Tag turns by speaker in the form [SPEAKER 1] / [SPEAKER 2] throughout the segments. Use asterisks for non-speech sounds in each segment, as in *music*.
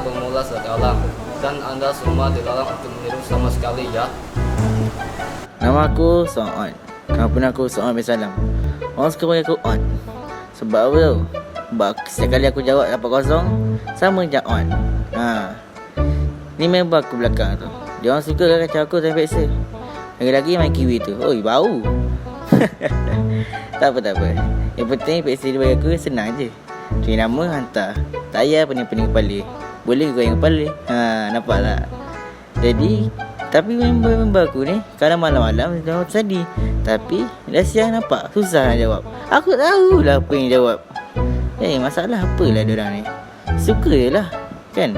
[SPEAKER 1] bermula sekarang dan anda semua dilarang untuk meniru sama sekali ya.
[SPEAKER 2] Nama aku Soan. Pun aku Soan bin Salam. Orang suka panggil aku On. Sebab apa tau? Sebab setiap kali aku jawab dapat kosong, sama je On. Ha. Ni member aku belakang tu. Dia orang suka kacau aku tapi peksa. Lagi-lagi main kiwi tu. Oi, bau. *laughs* tak apa, tak apa. Yang penting peksa dia bagi aku senang je. Cari nama, hantar. Tak payah pening-pening kepala. Boleh goyang kepala. Ha, nampak tak? Jadi, tapi member-member aku ni Kadang malam-malam jawab tadi. Tapi dah siang nampak. Susah nak jawab. Aku tahulah apa yang jawab. Eh masalah apalah diorang ni? Suka je lah Kan?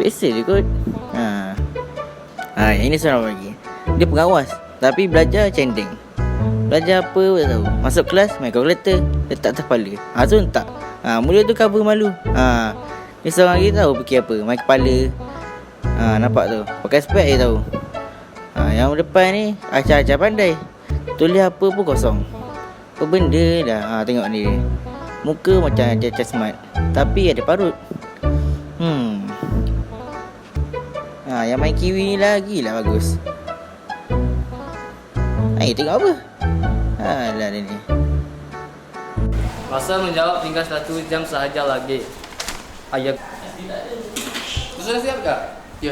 [SPEAKER 2] Peksa je kot. Ha. ha ini seorang lagi. Dia pengawas Tapi belajar cendeng Belajar apa tak tahu. Masuk kelas main kalkulator Letak atas kepala. Ha tu tak. Ha, Mula tu cover malu. Ha. Ni seorang lagi tahu fikir apa Main kepala Ha, nampak tu. Pakai spek je tahu. Ha, yang depan ni acah-acah pandai. Tulis apa pun kosong. Apa benda dah. Ha, tengok ni. Muka macam acah-acah smart. Tapi ada parut. Hmm. Ha, yang main kiwi ni lagi lah bagus. Hai, tengok apa? Ha, lah ni.
[SPEAKER 1] Masa menjawab tinggal satu jam sahaja lagi. Ayat. Sudah siap kak? Ya.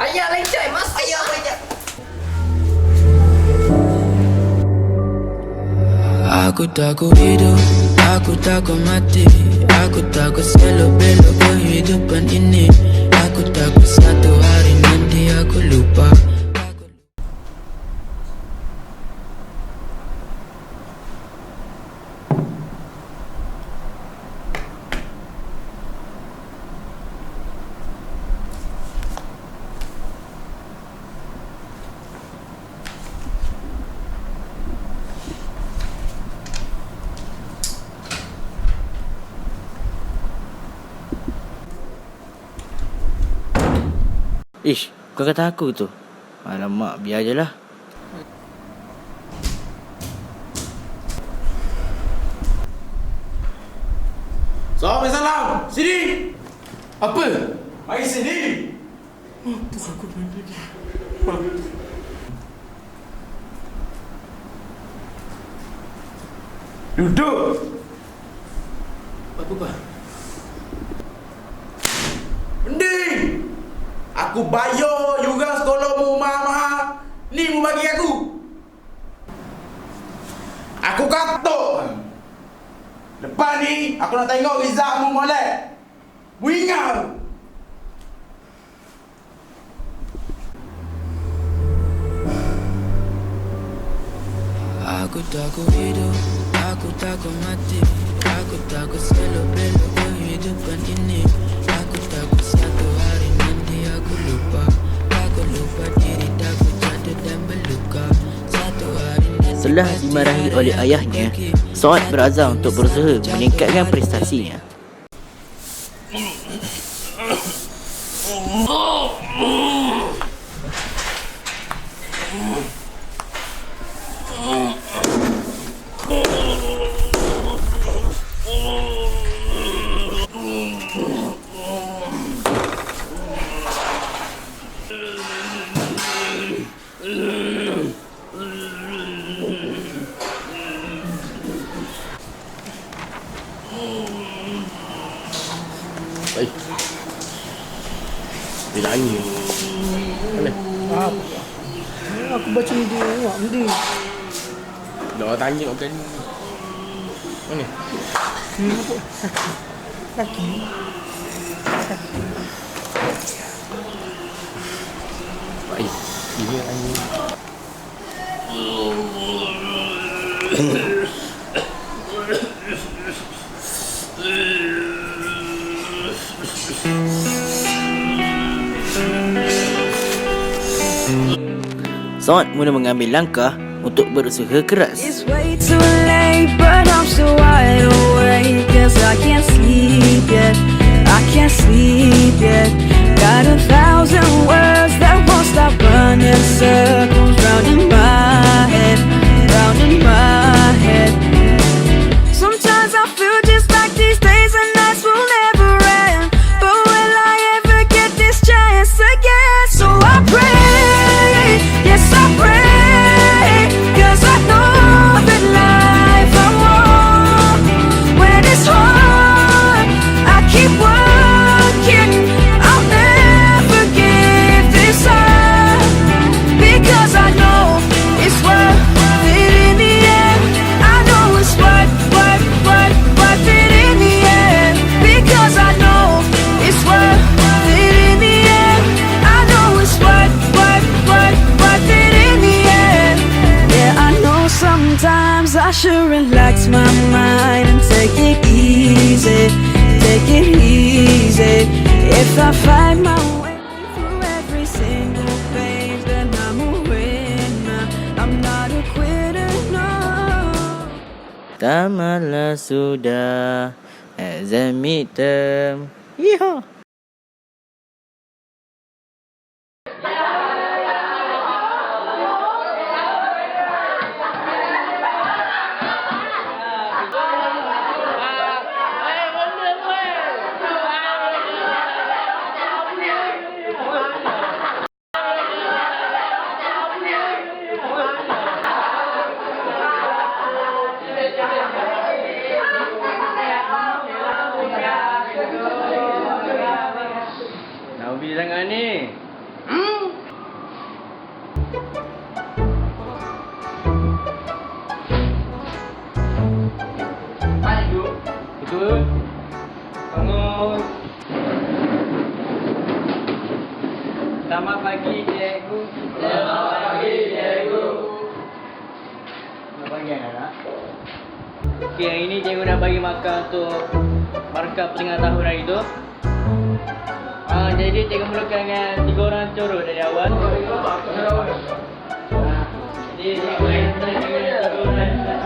[SPEAKER 1] Ayah leceh mas. Ayah leceh.
[SPEAKER 3] Aku takut hidup, aku takut mati Aku takut selalu belok kehidupan ini. Aku takut satu hari nanti aku lupa Aku
[SPEAKER 2] Ish, kau kata aku tu. Alamak, biar je lah.
[SPEAKER 4] Salam salam. Sini.
[SPEAKER 5] Apa?
[SPEAKER 4] Mari sini.
[SPEAKER 5] Apa aku benda ni?
[SPEAKER 4] Duduk.
[SPEAKER 5] Apa apa?
[SPEAKER 4] Mending. Aku bayar juga sekolah mu mahal-mahal. Ni mu bagi aku. Aku katuk. Lepas ni aku nak tengok result mu molek. Mu ingat.
[SPEAKER 3] Aku takut hidup, aku takut mati Aku takut selalu belok kehidupan ini
[SPEAKER 2] Setelah dimarahi oleh ayahnya, Soat berazam untuk berusaha meningkatkan prestasinya.
[SPEAKER 5] je anjing.
[SPEAKER 2] Sot mula mengambil langkah untuk berusaha keras.
[SPEAKER 6] It's way too late, but I'm still wide awake Cause I can't sleep yet, I can't sleep yet Got a thousand words Running circles round and
[SPEAKER 7] round Ah, uh, jadi cikgu mulakan dengan tiga orang corot dari awal. Jadi cikgu mulakan dengan tiga orang eh,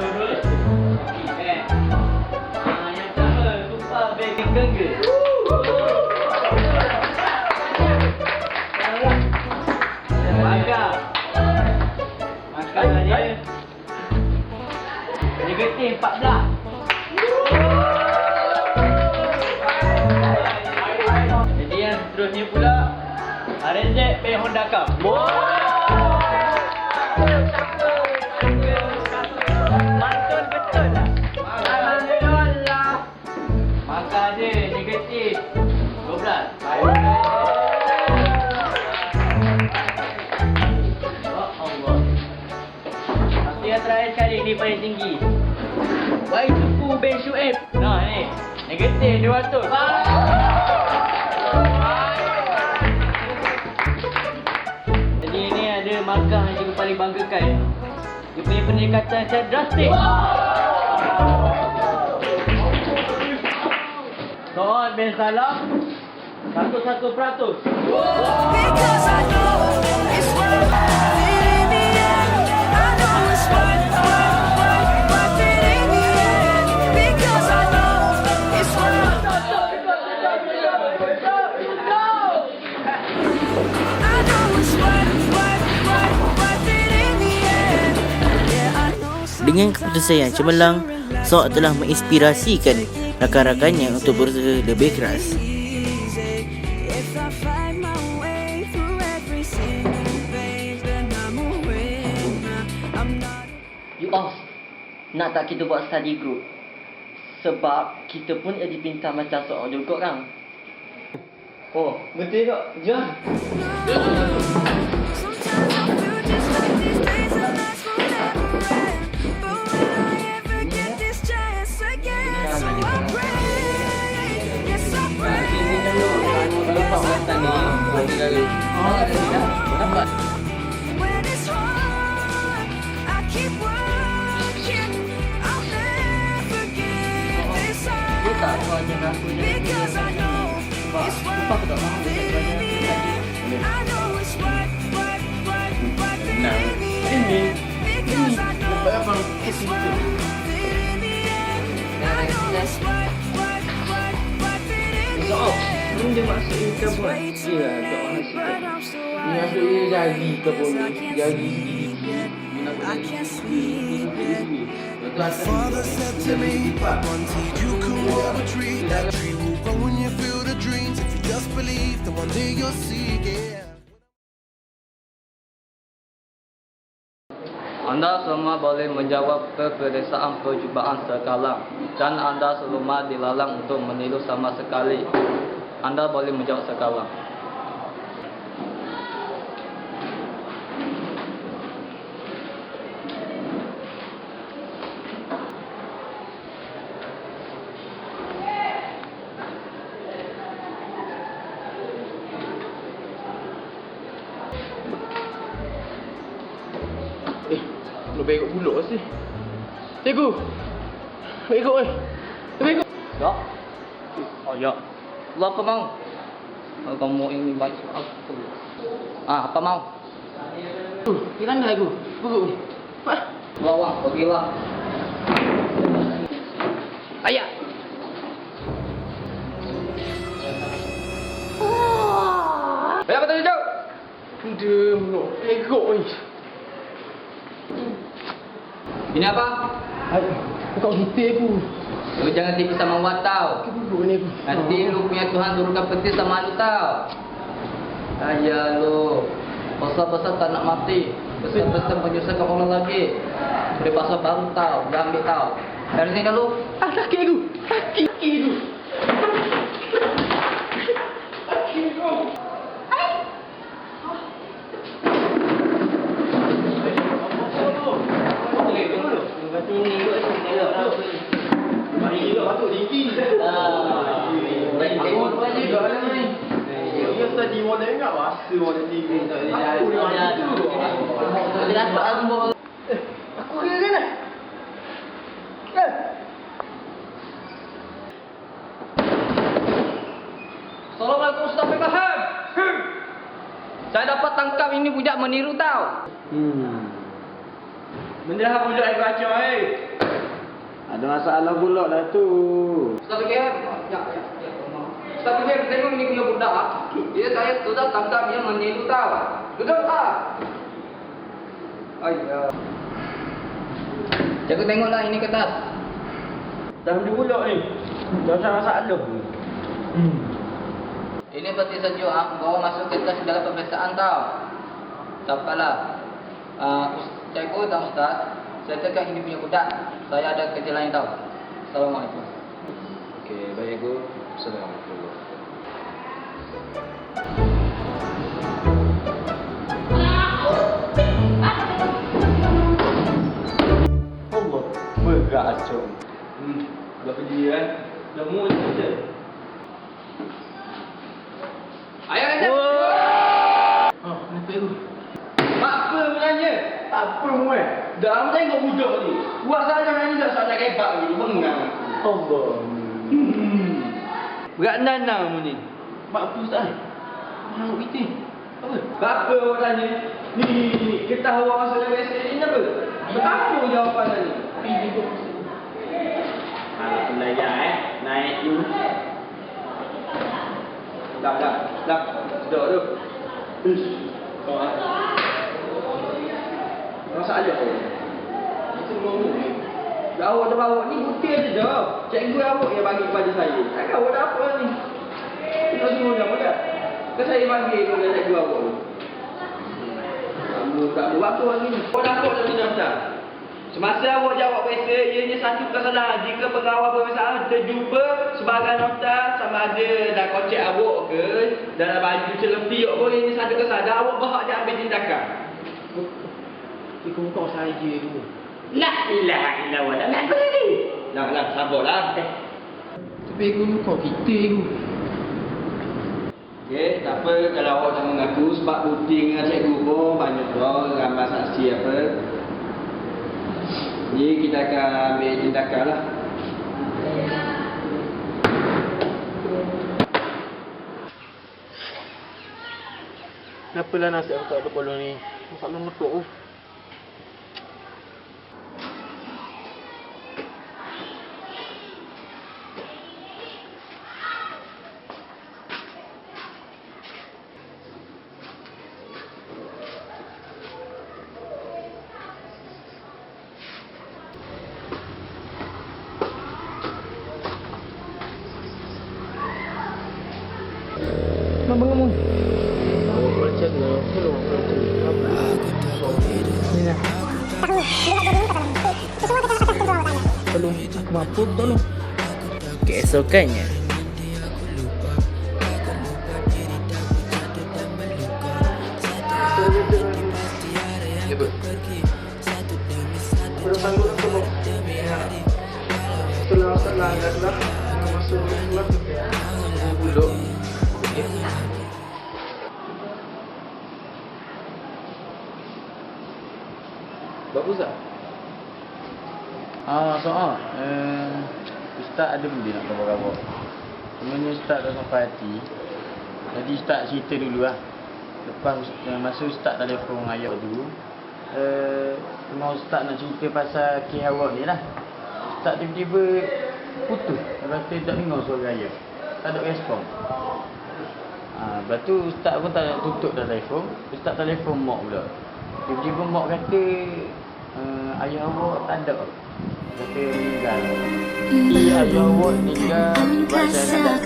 [SPEAKER 7] ah, Negatif 14 Benzek Bay Honda Cup. Wow. Lah. Dia terakhir sekali ni paling tinggi Why Ben Shuib? Nah ni Negatif 200 Ah. markah yang juga paling banggakan. Dia punya pendekatan yang sangat drastik. Soal bin Salam Satu-satu peratus.
[SPEAKER 6] Because I know
[SPEAKER 2] Dengan keputusan yang cemerlang, Sok telah menginspirasikan rakan-rakannya untuk berusaha lebih keras.
[SPEAKER 7] You off? Nak tak kita buat study group? Sebab kita pun ada dipintar macam soal juga kan? Oh, betul tak? Jom!
[SPEAKER 6] Jom! Because I know it's worth living. I know it's worth, worth, worth, worth living. Because I know it's worth living. I know.
[SPEAKER 1] Dia masuk ini ke pun.
[SPEAKER 6] Way too
[SPEAKER 1] Ya, tak
[SPEAKER 6] late,
[SPEAKER 1] masuk.
[SPEAKER 6] but I'm so
[SPEAKER 5] Ni masuk
[SPEAKER 6] wired.
[SPEAKER 5] dia jari ke pun
[SPEAKER 6] Cause I
[SPEAKER 5] ni.
[SPEAKER 6] can't
[SPEAKER 5] Jari.
[SPEAKER 6] sleep yet. I can't sleep yet.
[SPEAKER 8] Father said to me, one you can grow a tree. That tree will grow when you feel the dreams. If you just believe, then one day you'll see. Yeah.
[SPEAKER 1] Anda semua boleh menjawab kebiasaan percubaan sekarang dan anda semua dilarang untuk meniru sama sekali. Anda boleh menjawab sekarang.
[SPEAKER 5] Eh, lu begok buluk sih. Cikgu. Begok eh. Begok.
[SPEAKER 1] Ya? Oh ya. Lu apa mau? Oh, kamu ini baik aku. Ah, apa mau?
[SPEAKER 5] Tu, kira dah aku. Ni. Pak.
[SPEAKER 1] Bawa, pergilah.
[SPEAKER 5] Ayah.
[SPEAKER 1] Betul hijau.
[SPEAKER 5] Dia buluk. Begok ni.
[SPEAKER 1] Ini apa?
[SPEAKER 5] Hai. Kau kita aku.
[SPEAKER 1] Lu jangan tipu sama awak tau. Nanti lu punya Tuhan turunkan petir sama lu tau. Ayah lu. Besar-besar tak nak mati. Besar-besar menyusahkan orang lagi. Dari pasal baru tau. Dia ambil tau. Dari sini dulu.
[SPEAKER 5] Ah, sakit aku. Sakit aku. Aku kira kan lah. Eh.
[SPEAKER 1] Assalamualaikum Ustaz Faham. Hmm. Saya dapat tangkap ini budak meniru tau.
[SPEAKER 9] Hmm. Hang budak yang baca eh. Ada masalah pula lah tu.
[SPEAKER 1] Ustaz Faham. Ya, ya, ya. Ustaz Faham, tengok ni punya budak. Dia saya sudah tangkap dia meniru tau. Betul tak? Ayah. Jaga tengoklah ini kertas.
[SPEAKER 9] Dah dia pula ni. Dah usah masalah. Hmm.
[SPEAKER 1] Ini peti sejuk ah, bawa masuk kertas dalam pemeriksaan tau. Tak apalah. Uh, cikgu dan ustaz, saya tekan ini punya budak. Saya ada kerja lain tau. Assalamualaikum.
[SPEAKER 9] Okey, baik aku. Assalamualaikum. Allah. Hmm, dah pergi kan? Dah je.
[SPEAKER 1] Ayah kata.
[SPEAKER 5] Kenapa aku?
[SPEAKER 9] Mak apa? Tak apa muat. Dah lama tengok budak ni. Buat saja nyanyi tak saja kepak ni. Bengang. Allah. Hmm. Berat nana mu ni.
[SPEAKER 5] Mak apa Ustaz? Mahal kita. Apa?
[SPEAKER 9] Apa awak tanya? Ni, ni, ketah awak masuk dalam WC ni apa? Betapa jawapan tadi?
[SPEAKER 5] Pergi kau.
[SPEAKER 9] Ah, belajar eh. Naik you. Dah, dah, dah. Sedok tu. Ish. Kau ah. Masalah apa? Itu mau ni. Dah awak dah bawa ni bukti aja dah. Cikgu awak yang bagi kepada saya. Tak awak dah apa ni? Kita semua dah dah. Kan saya bagi kepada cikgu awak ni. Kamu tak buat apa lagi ni? Awak dah ni daftar? Semasa awak jawab biasa, ianya satu kesalahan. Jika pengawal pemeriksaan terjumpa sebagai nota sama ada dah kocek awak ke, dalam baju celepi awak pun ianya satu kesalahan. Awak berhak dia ambil tindakan.
[SPEAKER 5] Ikut kau saja tu.
[SPEAKER 9] La ilaha illallah. Dah nak beri. Nak, nak, sabarlah.
[SPEAKER 5] Tapi aku ni kau kita aku.
[SPEAKER 9] Okey, tak apa kalau awak tak mengaku sebab bukti dengan cikgu pun banyak dah gambar saksi apa. Jadi kita akan ambil tindakan lah.
[SPEAKER 5] Kenapa lah nasib aku tak ada bola ni? Masalah lepak tu.
[SPEAKER 10] Mampu tolong.
[SPEAKER 3] Keesokannya,
[SPEAKER 5] Ya. Bagus tak?
[SPEAKER 10] Ah, soal. Eh, Ustaz ada benda nak khabar-khabar. Sebenarnya Ustaz dah sampai hati. Jadi Ustaz cerita dulu lah. Lepas eh, masa Ustaz telefon dengan ayah tu, eh, cuma Ustaz nak cerita pasal kes awak ni lah. Ustaz tiba-tiba putus. Lepas tu tak dengar suara ayah. Tak ada respon. Ha, lepas tu Ustaz pun tak nak tutup dah telefon. Ustaz telefon mak pula. Tiba-tiba mak kata uh, ayah awak tak ada. Sabar.
[SPEAKER 11] langkah
[SPEAKER 10] Sabar.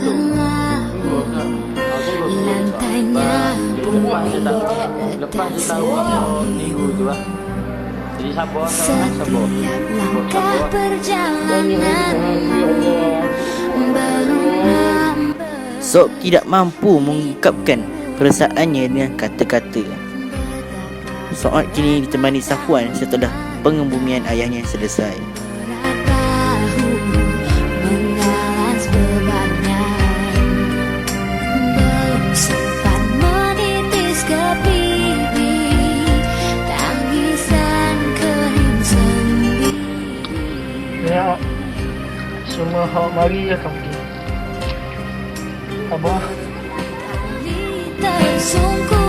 [SPEAKER 11] perjalananmu belum
[SPEAKER 3] Sob tidak mampu mengungkapkan perasaannya dengan kata-kata. Soal kini ditemani Safwan setelah pengembumian ayahnya selesai.
[SPEAKER 12] Semua hak mari akan pergi. Abah,
[SPEAKER 11] tersungkur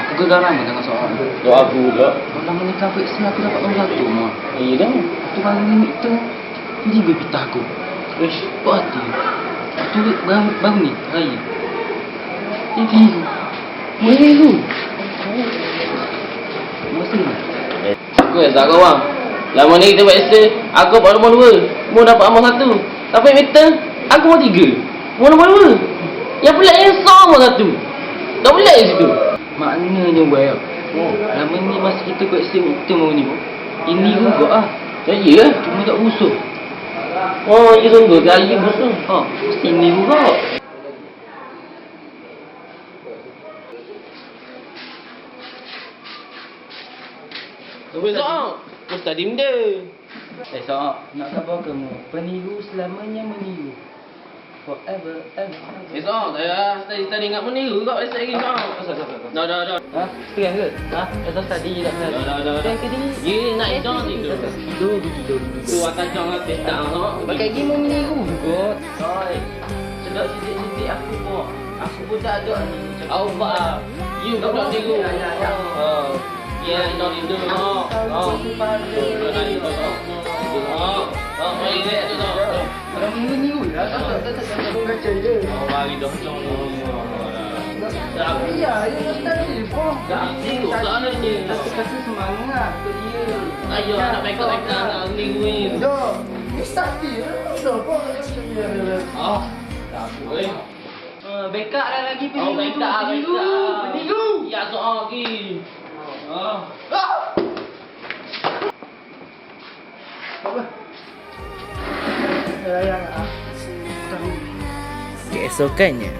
[SPEAKER 10] aku gegar lama dengan soal.
[SPEAKER 5] Doa aku pula.
[SPEAKER 10] Kalau menikah baik sini aku dapat nombor satu mah.
[SPEAKER 5] Eh, dah.
[SPEAKER 10] Tu baru ni itu Ini gue pitah aku
[SPEAKER 5] Ish.
[SPEAKER 10] Buat hati Tu baru, baru ni Raya
[SPEAKER 5] Aku yang tak kawan. Lama ni kita biasa. Aku dapat nombor dua. Mu dapat nombor satu. Tapi meter, aku mau tiga. Mu nombor dua. Yang pelik yang sama satu. Tak pelik di situ.
[SPEAKER 10] Maknanya buat Oh, lama ni masa kita buat sim itu mau ni pun Ini juga ah
[SPEAKER 5] Saya lah.
[SPEAKER 10] Cuma tak busuk
[SPEAKER 5] Oh, ya sungguh. Kaya busuk.
[SPEAKER 10] Ha, ini juga
[SPEAKER 5] Besok. Ustaz Dimda.
[SPEAKER 10] Eh Soal, nak khabar kamu Peniru selamanya meniru Forever and ever
[SPEAKER 5] Besok. Saya tadi tadi ingat meniru kau. Saya lagi kau. Dah, dah, dah.
[SPEAKER 10] Ha? Setengah ke? Ha? Esok tadi tak
[SPEAKER 5] Dah, dah, dah.
[SPEAKER 10] Ni?
[SPEAKER 5] Ye, nak hidung tidur.
[SPEAKER 10] Tidur, tidur, tidur
[SPEAKER 5] Tu akan jangan testak kau.
[SPEAKER 10] Pakai gini meniru juga
[SPEAKER 5] Oi. Sedap sidik-sidik aku pun. Aku pun tak ada ni. Aku faham. You pun tak tiru.
[SPEAKER 10] Ya, ya, ya.
[SPEAKER 5] Oh. Ya, tu tu.
[SPEAKER 10] Orang lah tak tak tak tak baca je
[SPEAKER 5] bagi dah
[SPEAKER 10] Ya,
[SPEAKER 5] tak ni.
[SPEAKER 10] Semangat dia
[SPEAKER 5] Ayo, nak nak.
[SPEAKER 10] Dah Dah.
[SPEAKER 5] Tak boleh.
[SPEAKER 10] Backup dah lagi
[SPEAKER 5] Oh, beka,
[SPEAKER 10] Peniru,
[SPEAKER 5] beka.
[SPEAKER 10] peniru.
[SPEAKER 5] Ya, soal lagi.
[SPEAKER 3] Keesokannya,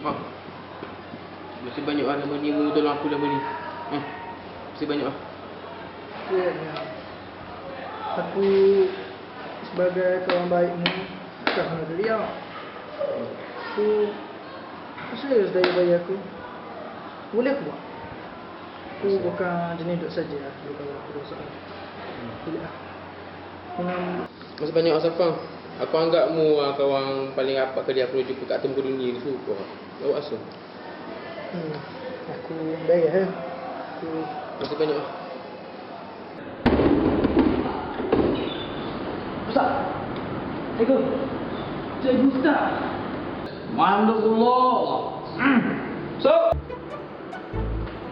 [SPEAKER 5] Mak. Masih banyak lah nama ni mu tolong aku nama ni. Eh. Masih banyak lah.
[SPEAKER 12] Ya, ya. Aku sebagai kawan baikmu tak kena dia. Aku aku serius dari bayi aku. Boleh buat? Aku bukan jenis duduk saja lah dulu kalau aku dosa. Boleh lah. Dengan
[SPEAKER 5] Masih banyak lah Safang. Aku anggap mu ah, kawan paling rapat kali aku jumpa kat tempat dunia ni suka. Awak asal.
[SPEAKER 12] hmm, aku bayar eh. Aku
[SPEAKER 5] Masih banyak lah.
[SPEAKER 10] Ustaz Assalamualaikum Cikgu Ustaz Mandullah So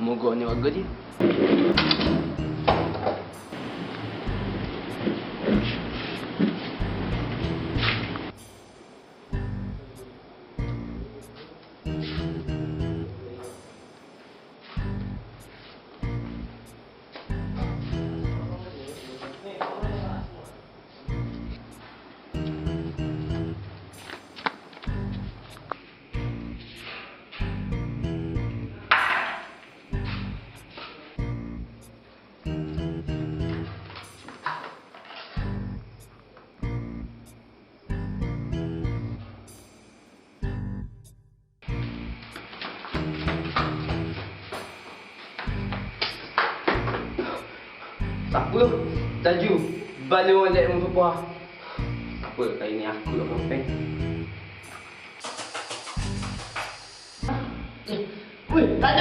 [SPEAKER 5] Mogok ni Apa? Taju. Bala molek mu apa? Apa kali ni aku nak kompeng. Weh, tak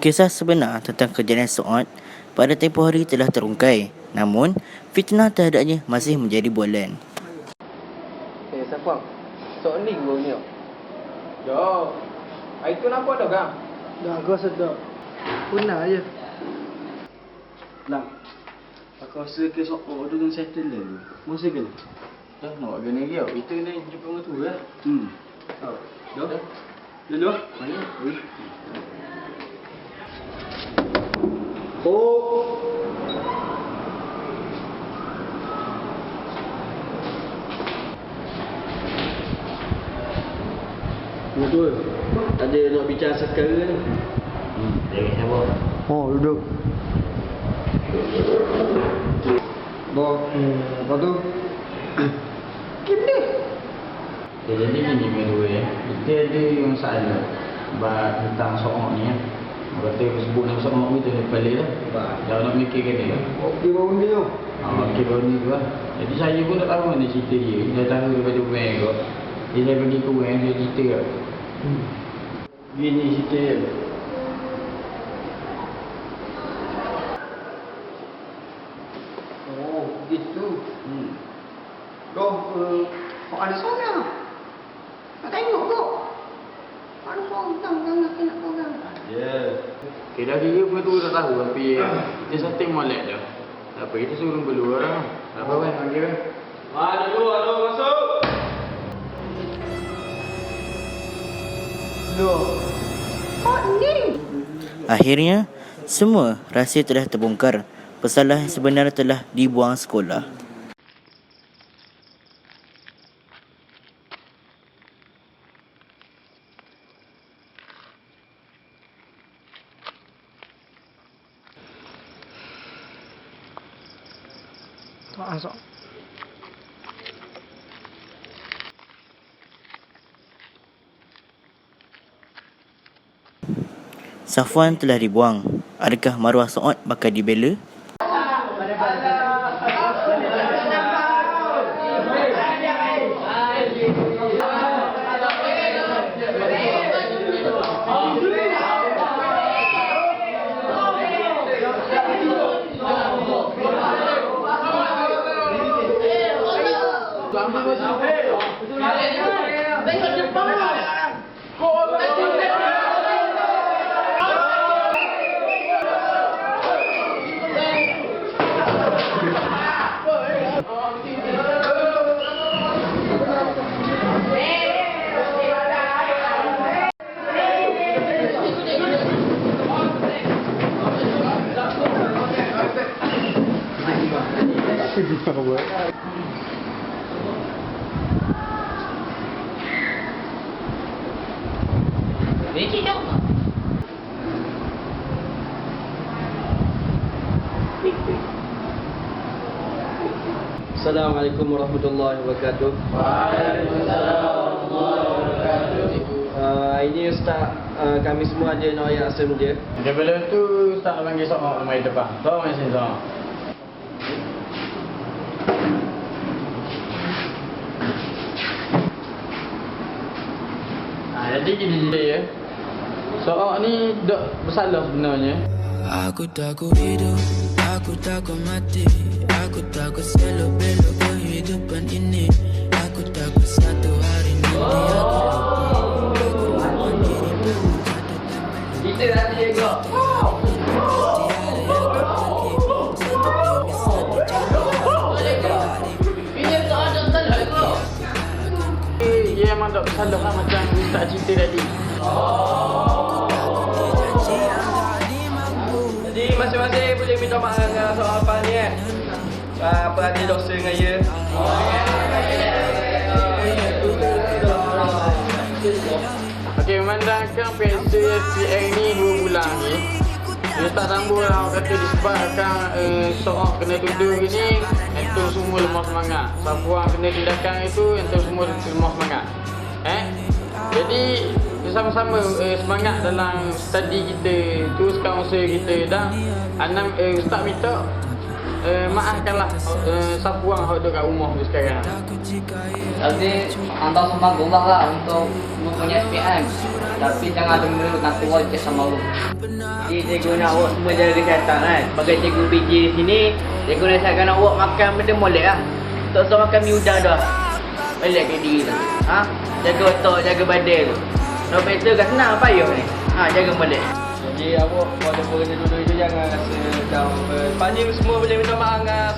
[SPEAKER 2] Kisah sebenar tentang kejadian Suat pada tempoh hari telah terungkai. Namun, fitnah terhadapnya masih menjadi bualan.
[SPEAKER 5] Eh, siapa? Sok ni gua ni.
[SPEAKER 9] Yo. Itu nampak dah kan?
[SPEAKER 12] Dah aku sedap. Punah je.
[SPEAKER 9] Lang. Aku rasa ke sok oh tu kan settle dah. Masa ke? Dah nak gani dia. Itu ni jumpa dengan tu ya. Hmm. Oh. Dah. Dulu. Mana? Ui. Oh. Betul. Ada nak bicara sekarang ni. Hmm. Jangan.
[SPEAKER 12] Oh, duduk.
[SPEAKER 9] Bo, hmm, apa tu?
[SPEAKER 10] Okay, jadi gini berdua ya. Kita ada yang salah Bah, tentang soal ni ya. Kata aku sebut nama soal ni tu dia balik lah. Jangan nak mikirkan dia.
[SPEAKER 9] Okey, baru ni tu.
[SPEAKER 10] Ah, okey baru ni tu lah. Jadi saya pun tak tahu mana cerita dia. Saya tahu daripada Wen kot. Jadi saya pergi ke Wen, dia cerita kot.
[SPEAKER 9] Gini cerita dia. Oh, gitu. Hmm. Kau, uh, kau ada sana. Nak tengok kau. Ada seorang tang tang nak kena kau kan.
[SPEAKER 10] Ya. Okay, dah kira pun tu tak tahu tapi kita setting molek dah. Tak apa, kita suruh belu orang. Tak apa Wen, panggil Wen.
[SPEAKER 9] Ada tu, ada masuk.
[SPEAKER 2] Akhirnya, semua rahsia telah terbongkar. Pesalah sebenar telah dibuang sekolah.
[SPEAKER 12] Masuk.
[SPEAKER 2] Safwan telah dibuang. Adakah maruah Suat bakal dibela?
[SPEAKER 9] Assalamualaikum warahmatullahi wabarakatuh. Uh, ini Ustaz, uh, kami semua ada nak ayat asal dia.
[SPEAKER 10] Daripada tu Ustaz nak panggil seorang mai depan. Seorang mai sini seorang. Ah, jadi gini dia ya. Seorang ni dok bersalah sebenarnya.
[SPEAKER 3] Aku takut hidup, aku takut mati Aku takut selo-belo kehidupan ini. Aku takut satu hari nanti aku lupa. Aku lupa diri
[SPEAKER 5] Kita nanti
[SPEAKER 10] Dia memang bersalah lah macam cerita tadi.
[SPEAKER 9] Jadi masing-masing boleh minta maaf dengan soal apa ni eh. Uh, apa ada dosa dengan ia.
[SPEAKER 10] Okey, memandangkan PSPN ni dua bulan ni. Dia tak sambung lah orang kata disebabkan uh, seorang kena tuduh ni Itu semua lemah semangat. Siapa kena tindakan itu Itu semua lemah semangat. Eh? Jadi Sama-sama uh, semangat dalam study kita. Teruskan usaha kita. Dan Anam, uh, Ustaz minta uh, Maafkanlah uh, Siapa orang yang duduk kat rumah tu sekarang
[SPEAKER 1] Jadi hantar semua gobang lah untuk mempunyai SPM. Tapi jangan ada benda nak tua je sama lu.
[SPEAKER 9] Jadi cikgu nak awak semua jaga kesihatan kan. Sebagai cikgu PJ di sini, cikgu nasihatkan awak makan benda molek lah. Tak usah makan mi udang dah. Balik ke diri tu. Ha? Jaga otak, jaga badan tu. Nak better kan senang payah ni. Ha, jaga molek. Jadi awak walaupun kena duduk itu jangan rasa down. Lepas ni semua boleh minta maaf dengan.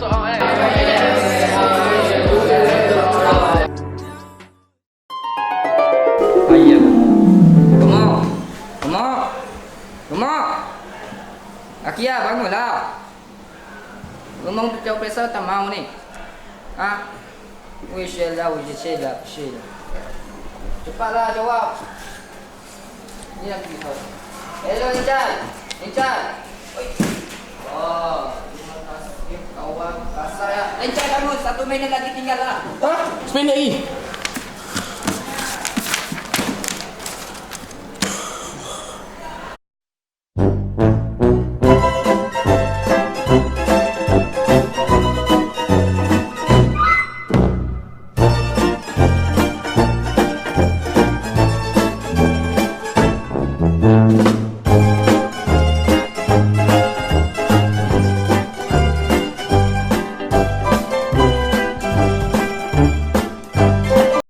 [SPEAKER 1] Gemuk. Gemuk. Akia bangunlah. Gemuk tu jawab pesal tak mau ni. Ha? Wish lah, wish sheila, sheila. Cepatlah jawab. Ni lagi kau. Hello Incan. Incan. Oi. Oh. Kawan kasar ya. Incan bangun. Satu minit lagi tinggal lah.
[SPEAKER 10] Ha? Sependek lagi?